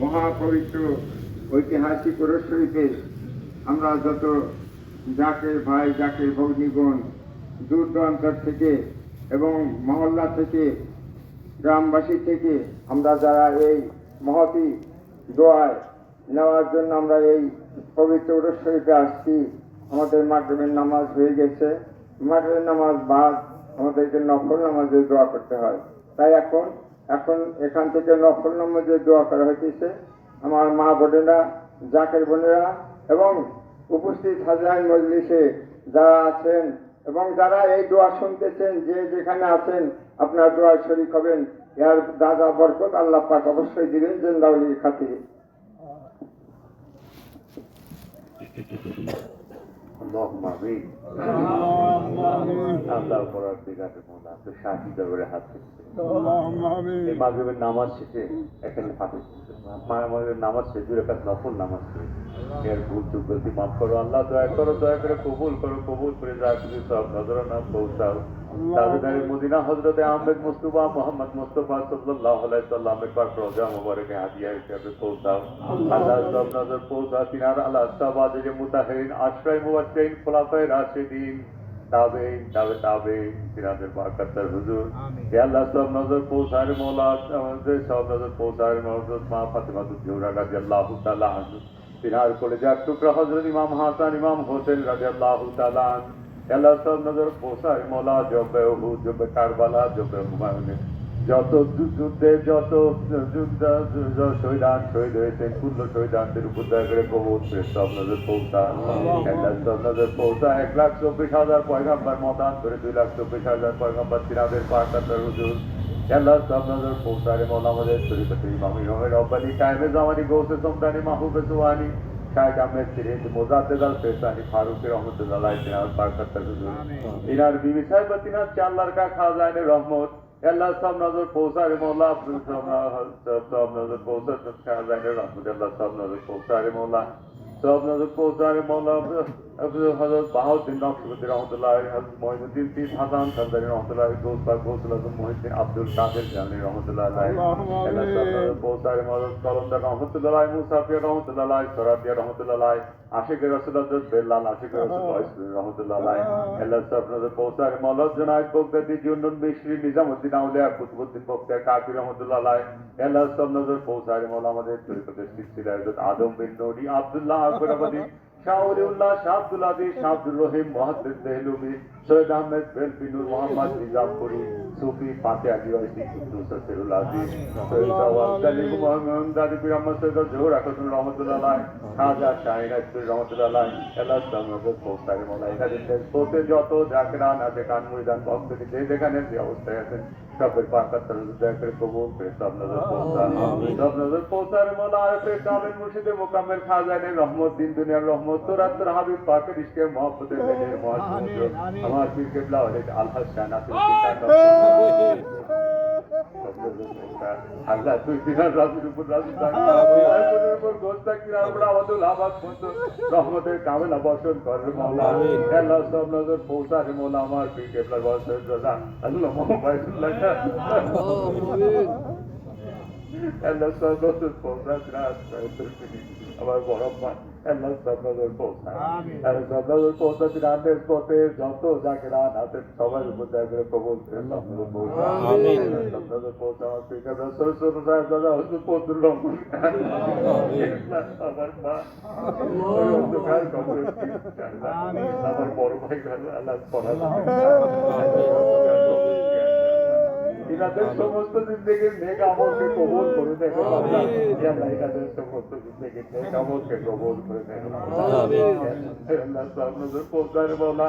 মহাপবিত্র ঐতিহাসিক ওরস আমরা যত জাকের ভাই, জাকের ভগ্নীগণ দূর দূরান্তর থেকে এবং মহল্লা থেকে, গ্রামবাসী থেকে আমরা যারা এই মহতি দোয়ায় নেওয়ার জন্য আমরা এই পবিত্র শরীফে আসছি, আমাদের মাগরিবের নামাজ হয়ে গেছে। মাগরিবের নামাজ বাদ আমাদেরকে নফল নামাজের দোয়া করতে হয়। তাই এখন এখন এখান থেকে নফল নামাজের দোয়া করা হইতেছে আমার মা বোনেরা, জাকের বোনেরা এবং উপস্থিত হাজার মজলিসে যারা আছেন এবং যারা এই দোয়া শুনতেছেন, যে যেখানে আছেন, আপনার দোয়া শরীক হবেন। এর দাদা বরকত আল্লাহ পাক অবশ্যই দিবেন জেন্দাউলির খাতিরে। আমিন দরবারে হাত নামাজ শেষে এখানে ফাঁকে নামাজ শেষে দূরে নফল নামাজ এর ভুল চুক মাফ করো আল্লাহ দয়া করো দয়া করে কবুল করো কবুল করে যা তুমি সব নজর না পৌঁছাও। তাজদারি মদিনা হযরতে আহমেদ মুস্তাফা মোহাম্মদ মুস্তাফা সাল্লাল্লাহু আলাইহি সাল্লামের পাক রোজা মুবারকে হাদিয়া হিসেবে পৌঁছাও। আল্লাহ। সব নজর পৌঁছা তিনার আল্লাহ সাবাদে যে মুতাহিরিন আশ্রয় মুওয়াক্কিন খোলাফায়ে রাশিদিন তাবে তাবে তাবে তিনাদের বারকাতার হুজুর। হে আল্লাহ সব নজর পৌঁছার মৌলা আমাদের সব নজর পৌঁছার মহজরত মা ফাতেমা জোহরা রাদিয়াল্লাহু তাআলা আনহু। তিনার কলেজার টুকরা হযরত ইমাম হাসান ইমাম হোসেন রাদিয়াল্লাহু তাআলা আনহু। হে আল্লাহ সব নজর পৌঁছার মৌলা জবে উহুদ জবে কারবালা জবে হুমায়ুনে। যত যুদ্ধে যত যুদ্ধ শহীদান শহীদ হয়েছেন পূর্ণ শহীদানদের উপর দয়া করে কবর সব নজর পৌঁছা এক লাখ সব নজর পৌঁছা এক লাখ চব্বিশ হাজার পয়গাম্বার মতান করে দুই লাখ চব্বিশ হাজার পয়গাম্বার তিনাদের পাকাতার হুজুর। আল্লাহ সব নজর পৌঁছারে মৌলা আমাদের শরীফতে ইমামি রব্বানি। কায়েমে জামানি গৌসে সমদানি মাহবুবে সুহানি শাহেদ আহমেদ সিরিজ মোজাদ্দেদাল ফেসানি ফারুক রহমতুল্লাহ তিনার পাকাতার হুজুর ইনার বিবি সাহেব তিনার চার লাখা খাজানের রহমত। আল্লাহ সব নজর পৌঁছারে মৌলা সব সব নজর পৌঁছার খাজানের রহমত। আল্লাহ সব নজর পৌঁছারে মৌলা। সব নজর পৌঁছারে মৌলা হজরত বাহাউদ্দিন নকশবতী রহমতুল্লাহ হজরত মহিনুদ্দিন পীর হাসান সন্দানি রহমতুল্লাহ গোসবাগ গোসল আজম মহিউদ্দিন আব্দুল কাদের জানি রহমতুল্লাহ আল্লাহ সব নজর পৌঁছারে মৌলা কলমদার রহমতুল্লাহ মুসাফিয়া রহমতুল্লাহ সরাবিয়া রহমতুল্লাহ আশিকের রসুল হজরত বেল্লাল আশিকের রসুল রহমতুল্লাহ আল্লাহ সব নজর পৌঁছারে মৌলা জনায়দ বগদাদি জুন্নুন মিশরি নিজামুদ্দিন আউলিয়া কুতুবুদ্দিন বক্তি কাফি রহমতুল্লাহ আল্লাহ সব নজর পৌঁছায় মল আমাদের তরিকতের সিলসিলা আদম বিন নূরি আব্দুল্লাহ আকবর আবাদী। শাহ আব্দুল আদিস শাহ রহিম সৈয়দ আহমেদ মোহাম্মদ নিজামপুরি, সুফি ফাতে আজিজ, সৈয়দ মোহাম্মদ দাদি সৈয়দ রহমতুল্লাহ খাজা শাহিন রহমতুল্লাহ আল্লাহ সামনে পৌঁছায় মোলা এখানে দেশ পৌঁছে যত জাকরান আছে, কান ময়দান ভক্ত যে যেখানে যে অবস্থায় আছেন সবের তরল দয়া করে কবুল করে সব নজর পৌঁছান। সব নজর পৌঁছার মোলা আর ফের কামেল মুর্শিদে মোকাম্মেল খাজানে রহমত দিন দুনিয়ার রহমত। তোর হাবিব পাকের ইশকে মহব্বতের দেহের মহাসমুদ্র আমার পীর কেবলা হলে আলহাজ শাহ নাসির আল্লাহ তুই দিনার রাজুর উপর রাজু থাকবি উপর গোল থাকবি আমরা আমাদের রহমতের মাওলা আল্লাহ সব নজর আমার পীর কেবলার বর্ষণ রাজা আল্লাহ মোহাম্মদুল্লাহ আল্লাহ সব নজর পৌঁছাতে আমার বড় মা আল্লাহ সব নজর পৌঁছায় আল্লাহ সব নজর পৌঁছাতে রাতের পথে যত রাত হাতে সবার উপর করে কবুল করে সব নজর পৌঁছায় আল্লাহ সব নজর পৌঁছা আমার পীর কেবলার সরস্বত সাহেব দাদা পদ্মুর রহমান আমার বড় ভাই আল্লাহ ইনাদের সমস্ত জিন্দগির নেক আমলকে কবুল করে দেখো আল্লাহ আল্লাহ ইনাদের সমস্ত জিন্দগির নেক আমলকে কবুল করে দেখো আল্লাহ সব নজর পৌঁছার বলা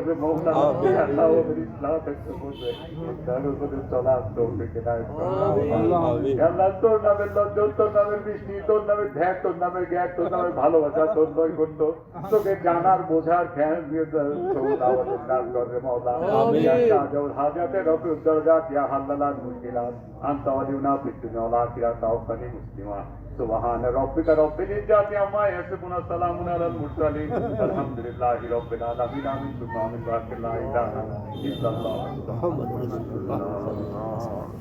করবে তার করো। আল্লাহ নামের লজ্জন তোর নামের বৃষ্টি তোর নামের ধ্যান তোর নামের জ্ঞান তোর নামের ভালোবাসা তোর নয় করতো তোকে জানার বোঝার ধ্যান দিয়ে আমাদের কাজ করবে মৌলা হাজাতে রফিউদ দরজাত ইয়া হাল্লালাল মুশকিলাত আনতা ওয়ালিউনা ফিদ দুনিয়া ওয়াল আখিরাত তাওফানি মুসলিমা سبحان ربك رب العزة عما يصفون سلام على المرسلين الحمد لله رب العالمين آمين ثم آمين وآخر لا إله إلا الله محمد رسول الله